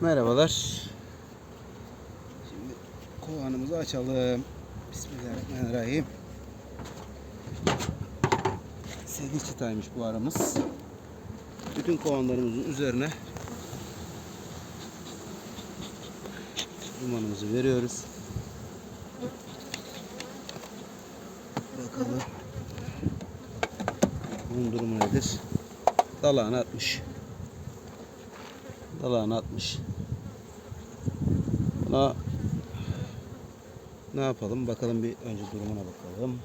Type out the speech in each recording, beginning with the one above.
Merhabalar. Şimdi kovanımızı açalım. Bismillahirrahmanirrahim. 8 çıtaymış bu aramız. Bütün kovanlarımızın üzerine dumanımızı veriyoruz. Bakalım. Bunun durumu nedir? Dalağını atmış. Dalağını atmış. Buna ne yapalım? Bakalım bir önce durumuna bakalım.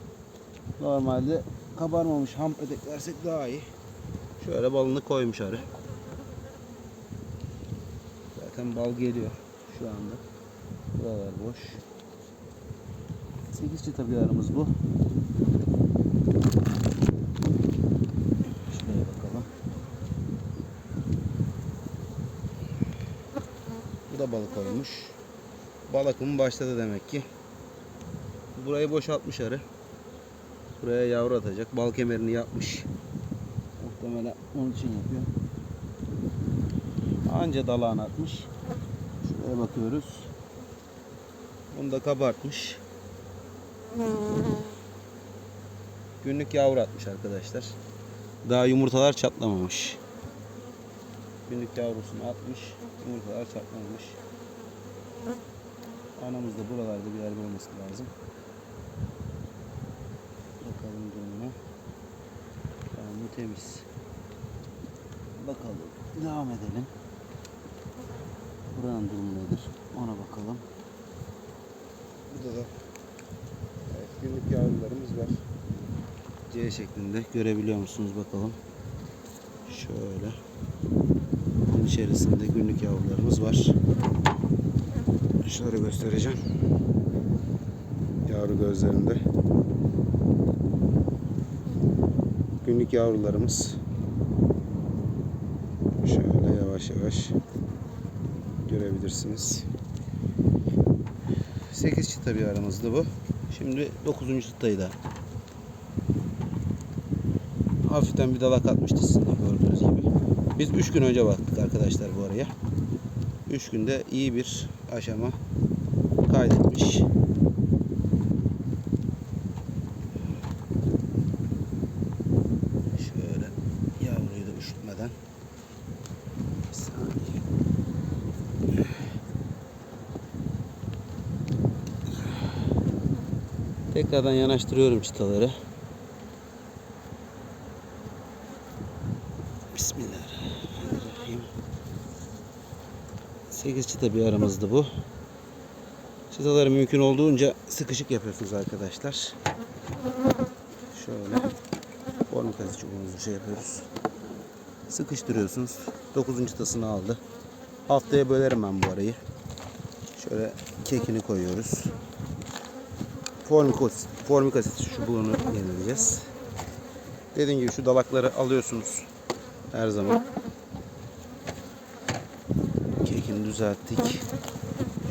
Normalde kabarmamış ham ödek versek daha iyi. Şöyle balını koymuş arı. Zaten bal geliyor şu anda. Buralar boş. 8 çıta bir bu. Şuraya bakalım. Balık koymuş. Bal akımı başladı demek ki. Burayı boşaltmış arı. Buraya yavru atacak. Bal kemerini yapmış. Muhtemelen onun için yapıyor. Anca dalağını atmış. Şuraya bakıyoruz. Bunu da kabartmış. Günlük yavru atmış arkadaşlar. Daha yumurtalar çatlamamış. Günlük yavrusunu atmış. Yumurtalar çatlamamış. Anamız da buralarda bir yerde olması lazım. Bakalım durumuna. Tamam bu temiz. Bakalım. Devam edelim. Buranın durumu nedir? Ona bakalım. Burada da evet, günlük yavrularımız var. C şeklinde görebiliyor musunuz bakalım. Şöyle. İçerisinde günlük yavrularımız var. Şöyle göstereceğim. Yavru gözlerinde. Günlük yavrularımız. Şöyle yavaş yavaş görebilirsiniz. 8 çıta bir aramızdı bu. Şimdi 9. çıtayı da hafiften bir dalak atmıştı sizin gördüğünüz gibi. Biz 3 gün önce baktık arkadaşlar bu araya. 3 günde iyi bir aşama kaydetmiş. Şöyle yavruyu da üşütmeden saniye. Tekrardan yanaştırıyorum çıtaları. Bismillahirrahmanirrahim. 8 çıta bir aramızdı bu. Çıtaları mümkün olduğunca sıkışık yapıyorsunuz arkadaşlar. Şöyle formu kazı çubuğumuzu şey yapıyoruz. Sıkıştırıyorsunuz. 9. çıtasını aldı. Haftaya bölerim ben bu arayı. Şöyle kekini koyuyoruz. Formik asit, çubuğunu yenileyeceğiz. Dediğim gibi şu dalakları alıyorsunuz her zaman. Kekini düzelttik.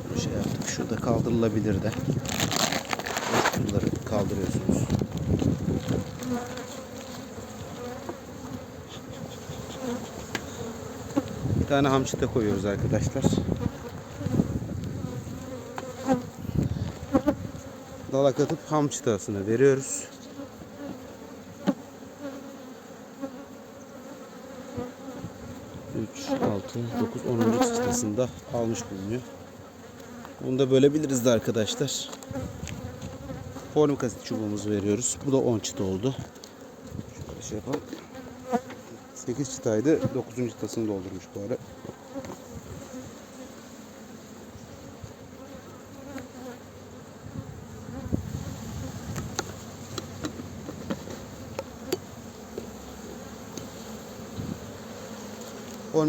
Şunu şey yaptık. Şurada kaldırılabilir de. Bunları kaldırıyorsunuz. Bir tane hamçıta koyuyoruz arkadaşlar. Dalak atıp ham çıtasına veriyoruz. Üç, altı, dokuz, onuncu çıtasında almış bulunuyor. Bunu da bölebiliriz de arkadaşlar. Formik asit çubuğumuzu veriyoruz. Bu da 10 çıta oldu. Şöyle şey yapalım. 8 çıtaydı. 9. çıtasını doldurmuş bu ara.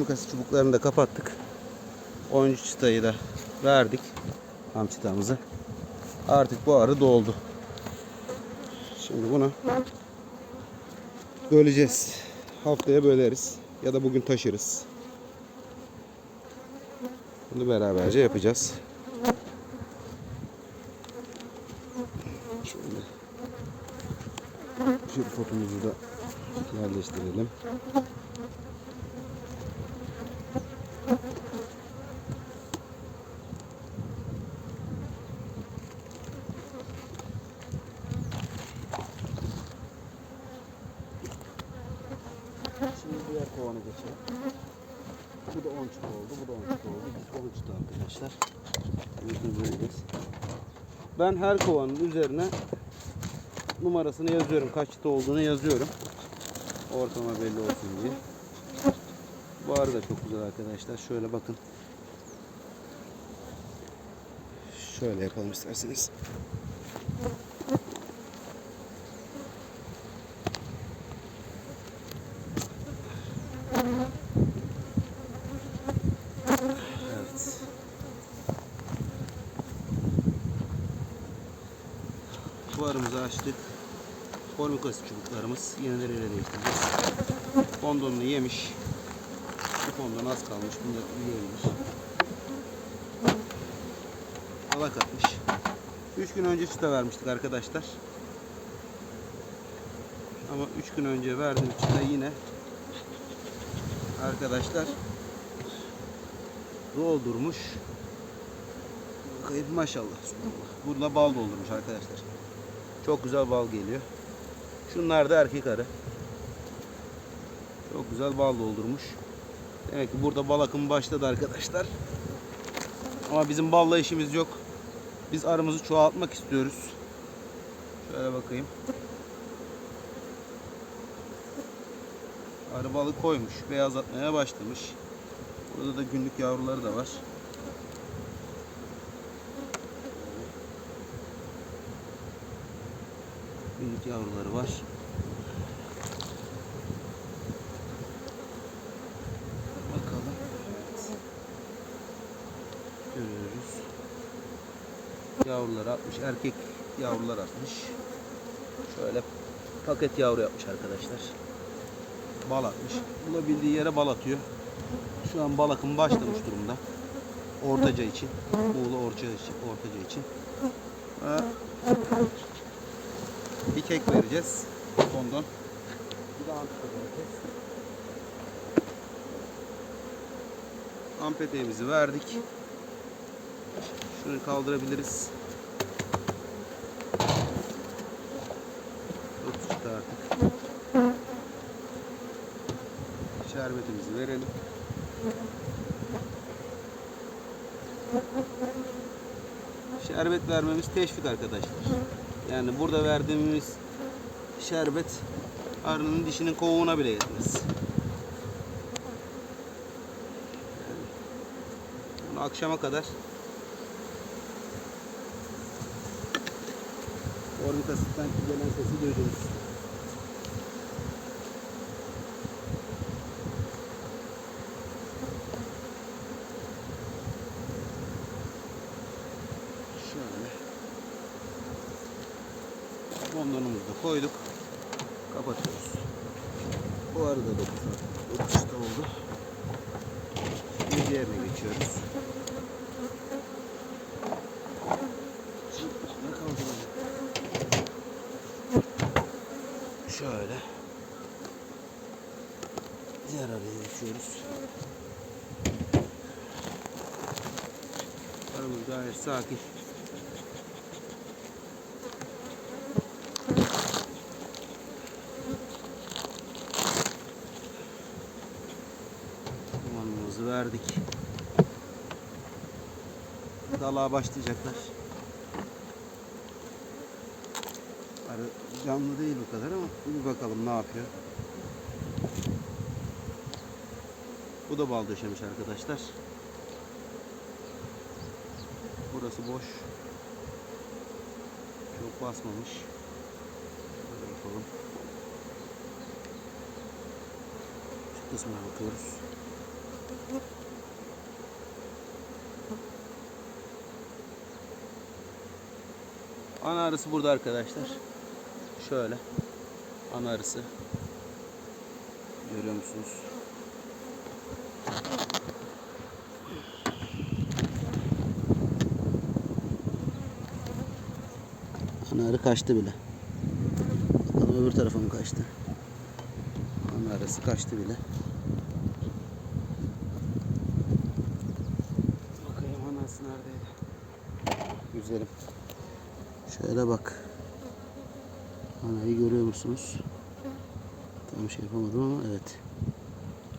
Asit çubuklarını da kapattık. 13 çıtayı da verdik. Ham çıtamızı. Artık bu arı doldu. Şimdi bunu böleceğiz. Haftaya böleriz. Ya da bugün taşırız. Bunu beraberce yapacağız. Şöyle. Şu potumuzu da yerleştirelim. 10 çıta oldu. Bu da 10 çıta oldu. Biz 10 çıta arkadaşlar. Mümkün böyleyiz. Ben her kovanın üzerine numarasını yazıyorum. Kaç çıta olduğunu yazıyorum. Ortama belli olsun diye. Bu arada çok güzel arkadaşlar. Şöyle bakın. Şöyle yapalım isterseniz. Formikası çubuklarımız yenileriyle değiştireceğiz. Fondonunu yemiş. Bu fondon az kalmış. Bunu da yiyebiliriz. Alak atmış. 3 gün önce çıta vermiştik arkadaşlar. Ama 3 gün önce verdiğim çıta yine arkadaşlar doldurmuş. Maşallah. Burada bal doldurmuş arkadaşlar. Çok güzel bal geliyor. Şunlar da erkek arı. Çok güzel bal doldurmuş. Demek ki burada bal başladı arkadaşlar. Ama bizim balla işimiz yok. Biz arımızı çoğaltmak istiyoruz. Şöyle bakayım. Arı balık koymuş. Beyazlatmaya başlamış. Burada da günlük yavruları da var. Günlük yavruları var. Bakalım. Evet. Görüyoruz. Yavruları atmış. Erkek yavrular atmış. Şöyle paket yavru yapmış arkadaşlar. Bal atmış. Bulabildiği yere bal atıyor. Şu an bal başlamış durumda. Ortaca için. Muğla Ortaca için. Ortaca için. Ha. Bir kek vereceğiz. Ondan. Bir de antika vereceğiz. Ampeteğimizi verdik. Şunu kaldırabiliriz. Çıktı artık. Şerbetimizi verelim. Şerbet vermemiz teşvik arkadaşlar. Yani burada verdiğimiz şerbet arının dişinin kovuğuna bile yetmez. Yani bunu akşama kadar Ormik gelen sesi duydunuz. Şöyle. Bondonumuzu da koyduk. Kapatıyoruz. Bu arada 9 9 çıta oldu. Şimdi diğerine geçiyoruz. Şimdi üstüne kaldıralım. Şöyle. Diğer araya geçiyoruz. Aramız gayet sakin. Dumanımızı verdik. Dalağa başlayacaklar. Arı canlı değil o kadar ama bir bakalım ne yapıyor. Bu da bal döşemiş arkadaşlar. Burası boş. Çok basmamış. Böyle yapalım. Şu kısmına bakıyoruz. Ana arısı burada arkadaşlar. Şöyle. Ana arısı. Görüyor musunuz? Ana arı kaçtı bile. Bakalım öbür tarafa mı kaçtı? Ana arısı kaçtı bile. Bakayım anası neredeydi? Güzelim. Şöyle bak. Anayı görüyor musunuz? Tam şey yapamadım ama evet.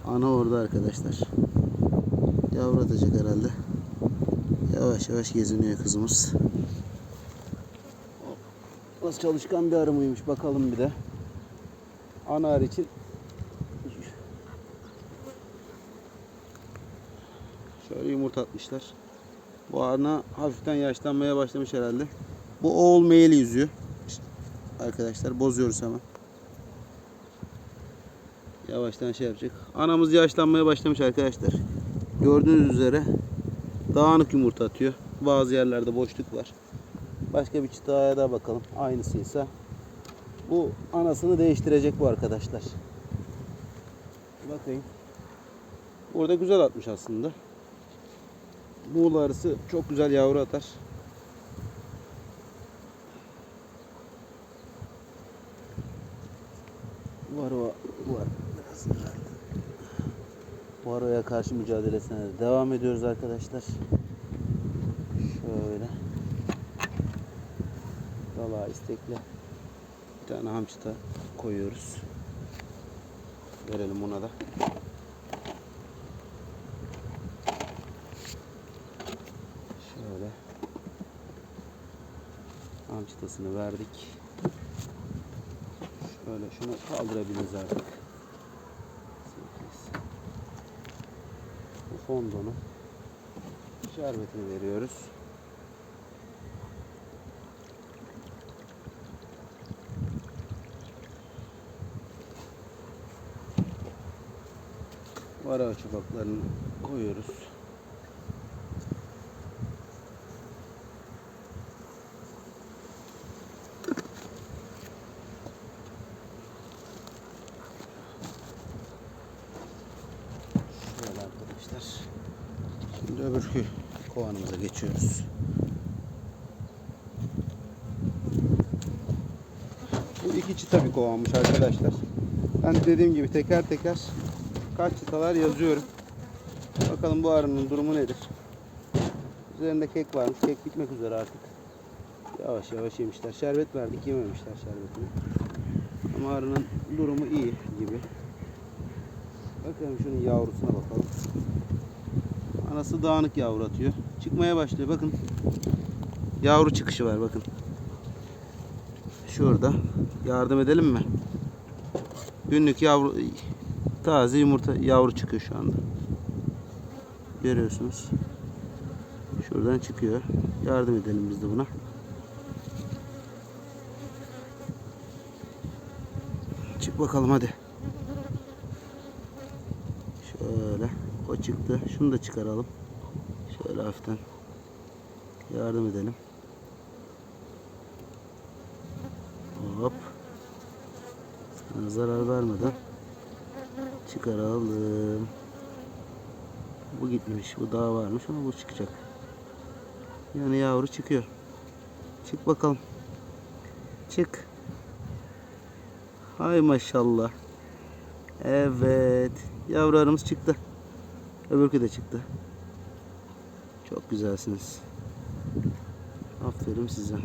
Ana orada arkadaşlar. Yavru atacak herhalde. Yavaş yavaş geziniyor kızımız. Nasıl çalışkan bir arı mıymış bakalım bir de. Ana için şöyle yumurta atmışlar. Bu arına hafiften yaşlanmaya başlamış herhalde. Bu oğul meyili yüzüyor. Arkadaşlar bozuyoruz hemen. Yavaştan şey yapacak. Anamız yaşlanmaya başlamış arkadaşlar. Gördüğünüz üzere dağınık yumurta atıyor. Bazı yerlerde boşluk var. Başka bir çıtaya da bakalım. Aynısıysa. Bu anasını değiştirecek bu arkadaşlar. Bakayım. Burada güzel atmış aslında. Muğla arısı çok güzel yavru atar. Var o var. Biraz herhalde. Karşı mücadelesine de devam ediyoruz arkadaşlar. Şöyle. Dala istekle bir tane hamçıta koyuyoruz. Verelim ona da. Şöyle. Hamçıtasını verdik. Şöyle şunu kaldırabiliriz artık. Bu fondonu şerbetini veriyoruz. Vara çubaklarını koyuyoruz. Şöyle arkadaşlar. Şimdi öbürkü kovanımıza geçiyoruz. Bu iki çıta bir kovanmış arkadaşlar. Ben dediğim gibi teker teker kaç çıtalar yazıyorum. Bakalım bu arının durumu nedir? Üzerinde kek varmış. Kek bitmek üzere artık. Yavaş yavaş yemişler. Şerbet verdik yememişler şerbetini. Ama arının durumu iyi gibi. Bakalım şunun yavrusuna bakalım. Anası dağınık yavru atıyor. Çıkmaya başlıyor bakın. Yavru çıkışı var bakın. Şurada. Yardım edelim mi? Günlük yavru taze yumurta yavru çıkıyor şu anda. Görüyorsunuz. Şuradan çıkıyor. Yardım edelim biz de buna. Çık bakalım hadi. Şöyle. O çıktı. Şunu da çıkaralım. Şöyle hafiften yardım edelim. Hop. Sana zarar vermeden çıkaralım. Bu gitmiş. Bu daha varmış ama bu çıkacak. Yani yavru çıkıyor. Çık bakalım. Çık. Hay maşallah. Evet. Yavrularımız çıktı. Öbürkü de çıktı. Çok güzelsiniz. Aferin size.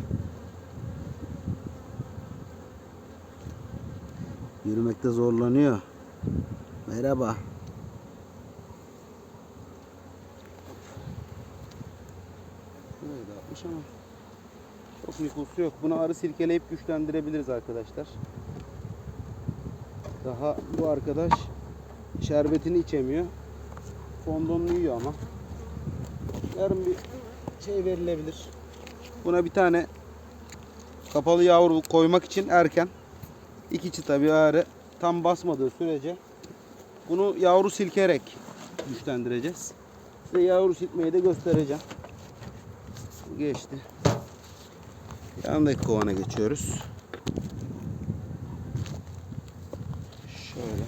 Yürümekte zorlanıyor. Merhaba. Ama çok nüfusu yok. Bunu arı silkeleyip güçlendirebiliriz arkadaşlar. Daha bu arkadaş şerbetini içemiyor. Fondonunu yiyor ama. Yarın bir şey verilebilir. Buna bir tane kapalı yavru koymak için erken. İki çıta bir arı tam basmadığı sürece bunu yavru silkerek güçlendireceğiz. Size yavru silmeyi de göstereceğim. Geçti. Yanındaki kovana geçiyoruz. Şöyle.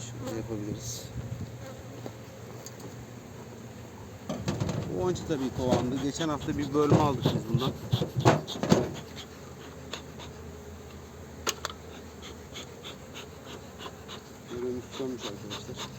Şöyle yapabiliriz. Bu onca da bir kovandı. Geçen hafta bir bölme aldık biz bundan. Böyle müslümanmış arkadaşlar.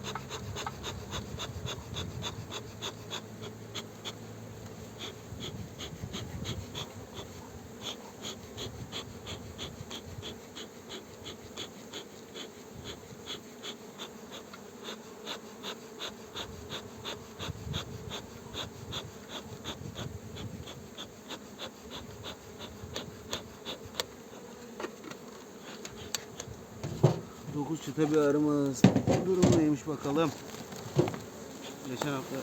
9 çıta bir arımız. Neymiş bakalım. Geçen hafta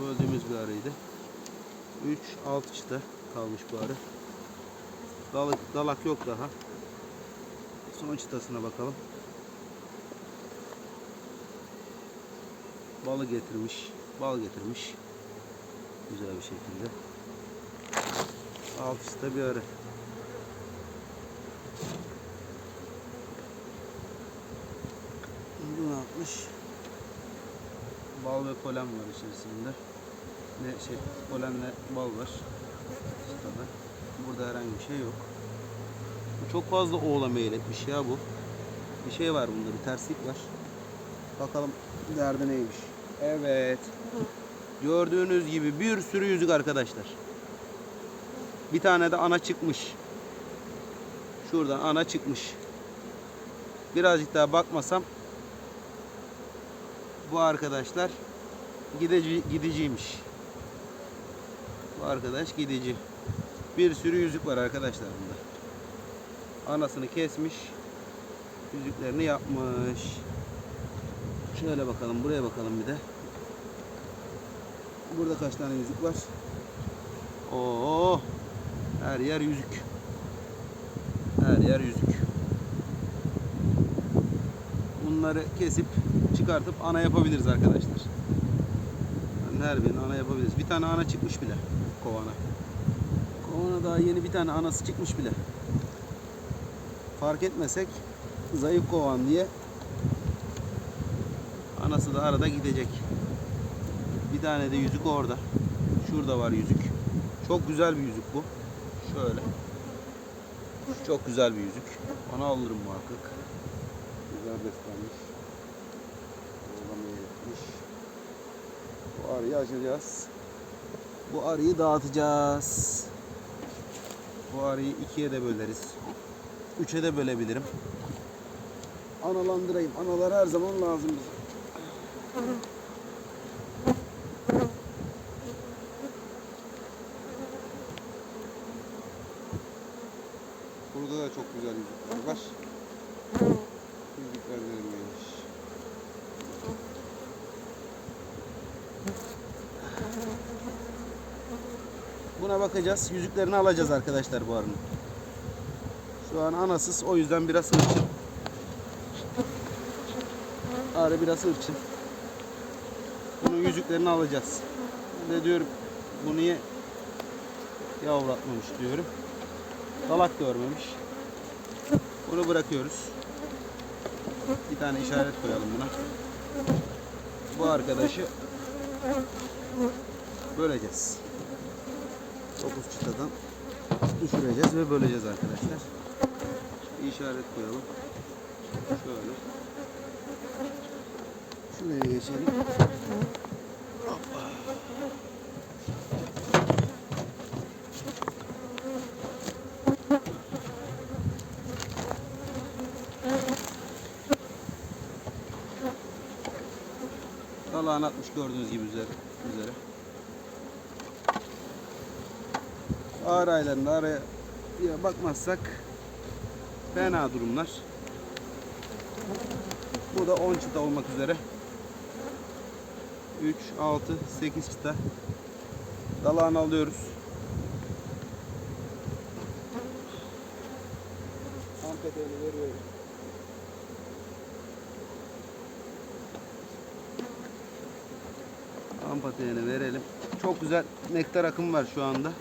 böldüğümüz bir arıydı. 3 6 çıta kalmış bu arı. Dalık, dalak yok daha. Son çıtasına bakalım. Balı getirmiş. Bal getirmiş. Güzel bir şekilde. Alt çıta bir arı. Bu ne yapmış? Bal ve polen var içerisinde. Ne şey polenle bal var. Çıtada. Burada herhangi bir şey yok. Çok fazla oğla meyletmiş ya bu. Bir şey var bunda bir terslik var. Bakalım derdi neymiş. Evet. Gördüğünüz gibi bir sürü yüzük arkadaşlar. Bir tane de ana çıkmış. Şuradan ana çıkmış. Birazcık daha bakmasam bu arkadaşlar gideci, gidiciymiş. Bu arkadaş gidici. Bir sürü yüzük var arkadaşlar bunda. Anasını kesmiş. Yüzüklerini yapmış. Şöyle bakalım buraya bakalım bir de. Burada kaç tane yüzük var? Oo! Her yer yüzük. Her yer yüzük. Bunları kesip çıkartıp ana yapabiliriz arkadaşlar. Yani her birini ana yapabiliriz. Bir tane ana çıkmış bile kovana. Kovana daha yeni bir tane anası çıkmış bile. Fark etmesek zayıf kovan diye anası da arada gidecek. Bir tane de yüzük orada. Şurada var yüzük. Çok güzel bir yüzük bu. Şöyle. Çok güzel bir yüzük. Onu alırım muhakkak. Güzel beslenmiş. Arıyı açacağız. Bu arıyı dağıtacağız. Bu arıyı ikiye de böleriz. Üçe de bölebilirim. Analandırayım. Analar her zaman lazım bize. Burada da çok güzel yüzükler var. Yüzükler verilmemiş. Buna bakacağız. Yüzüklerini alacağız arkadaşlar bu arının. Şu an anasız o yüzden biraz hırçın. Arı biraz hırçın. Bunun yüzüklerini alacağız. Ben de diyorum bu niye yavratmamış diyorum. Dalak görmemiş. Bunu bırakıyoruz. Bir tane işaret koyalım buna. Bu arkadaşı böleceğiz. 9 çıtadan düşüreceğiz ve böleceğiz arkadaşlar. Bir işaret koyalım. Şöyle. Şuraya geçelim. Hoppa. Dalağını atmış gördüğünüz gibi üzeri, üzere. Ağır aylarında araya bakmazsak fena durumlar. Bu da 10 çıta olmak üzere. 3, 6, 8 çıta. Dalağını alıyoruz. Ampeteli veriyoruz. Ampateyini verelim. Çok güzel nektar akımı var şu anda.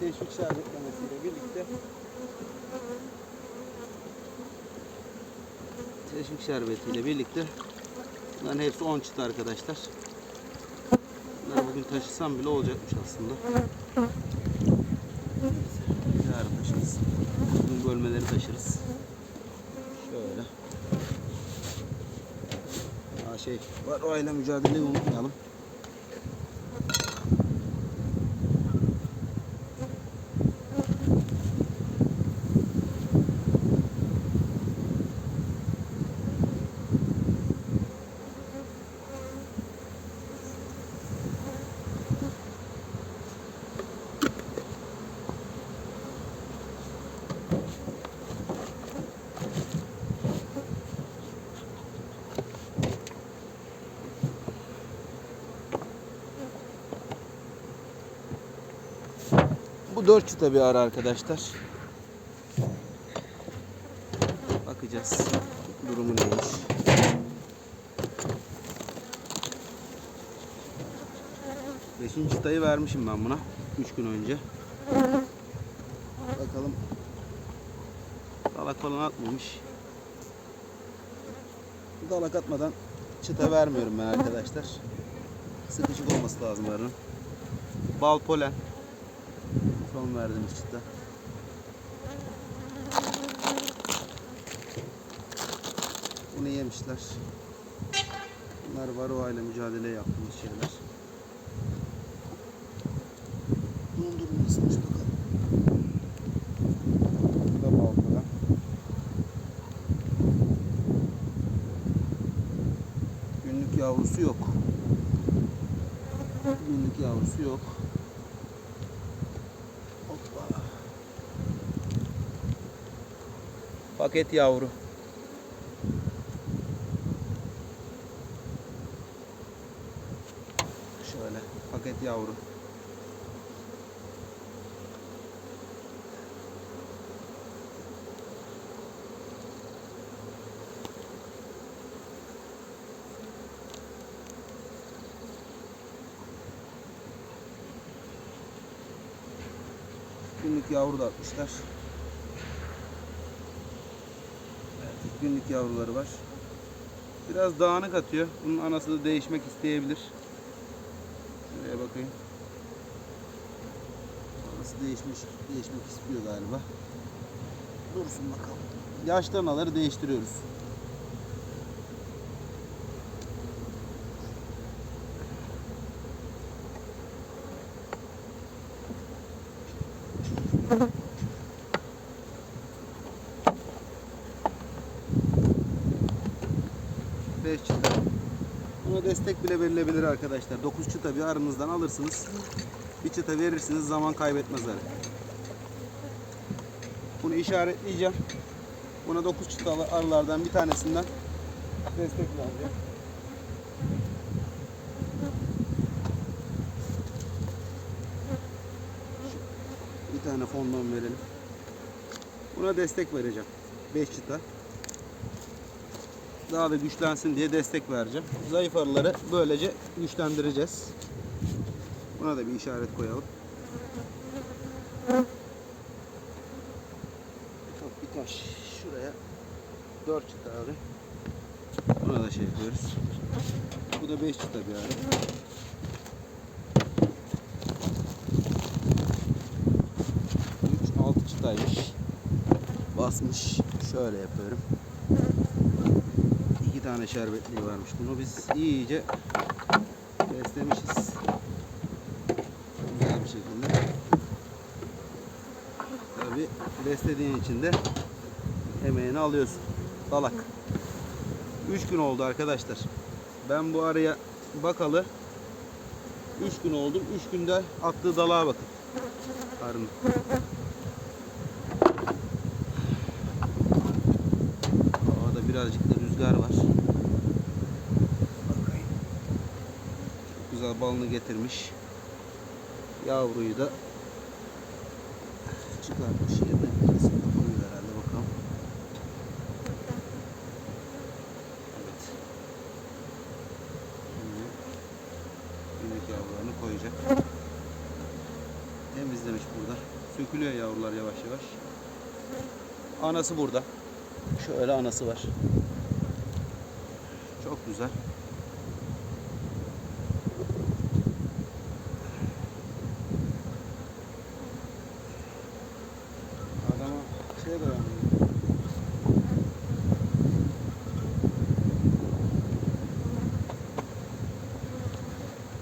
Teşvik şerbetlemesiyle birlikte teşvik şerbetiyle birlikte bunların hepsi 10 çıta arkadaşlar. Bunları bugün taşısam bile olacakmış aslında. Yarın taşırız. Bugün bölmeleri taşırız. Şöyle. Aa şey var o aile mücadeleyi unutmayalım. Bu dört çıta bir ara arkadaşlar. Bakacağız. Durumu neymiş. Beşinci çıtayı vermişim ben buna. Üç gün önce. Bakalım. Dalak falan atmamış. Dalak atmadan çıta vermiyorum ben arkadaşlar. Sıkışık olması lazım arının. Bal polen. Son verdiğimiz çıta. Bunu yemişler. Bunlar varroa ile mücadele yaptığımız şeyler. Bunun durumu nasılmış bakalım. Bu da bal polen. Günlük yavrusu yok. Günlük yavrusu yok. Hoppa. Paket yavru. Şöyle paket yavru. Günlük yavru da atmışlar. Günlük yavruları var. Biraz dağınık atıyor. Bunun anası da değişmek isteyebilir. Şuraya bakayım. Anası değişmiş, değişmek istiyor galiba. Dursun bakalım. Yaşlı anaları değiştiriyoruz. Beş çıta. Buna destek bile verilebilir arkadaşlar. 9 çıta bir arınızdan alırsınız. Bir çıta verirsiniz zaman kaybetmez arı. Bunu işaretleyeceğim. Buna 9 çıtalı arılardan bir tanesinden destek vereceğim. Bir tane fondan verelim. Buna destek vereceğim. 5 çıta daha da güçlensin diye destek vereceğim. Zayıf arıları böylece güçlendireceğiz. Buna da bir işaret koyalım. Bir taş şuraya. 4 çıta abi. Buna da şey yapıyoruz. Bu da 5 çıta bir arı. Üç, altı çıtaymış. Basmış. Şöyle yapıyorum tane şerbetliği varmış. Bunu biz iyice beslemişiz. Güzel bir şekilde. Tabi beslediğin için de emeğini alıyorsun. Dalak. 3 gün oldu arkadaşlar. Ben bu araya bakalı 3 gün oldu. 3 günde attığı dalağa bakın. Arının. Havada birazcık da rüzgar var. Bakayım. Çok güzel balını getirmiş. Yavruyu da çıkartmış yerine. Arasında koyuyor herhalde bakalım. Evet. Şimdi günlük koyacak. Temizlemiş burada. Sökülüyor yavrular yavaş yavaş. Anası burada. Şöyle anası var. Çok güzel.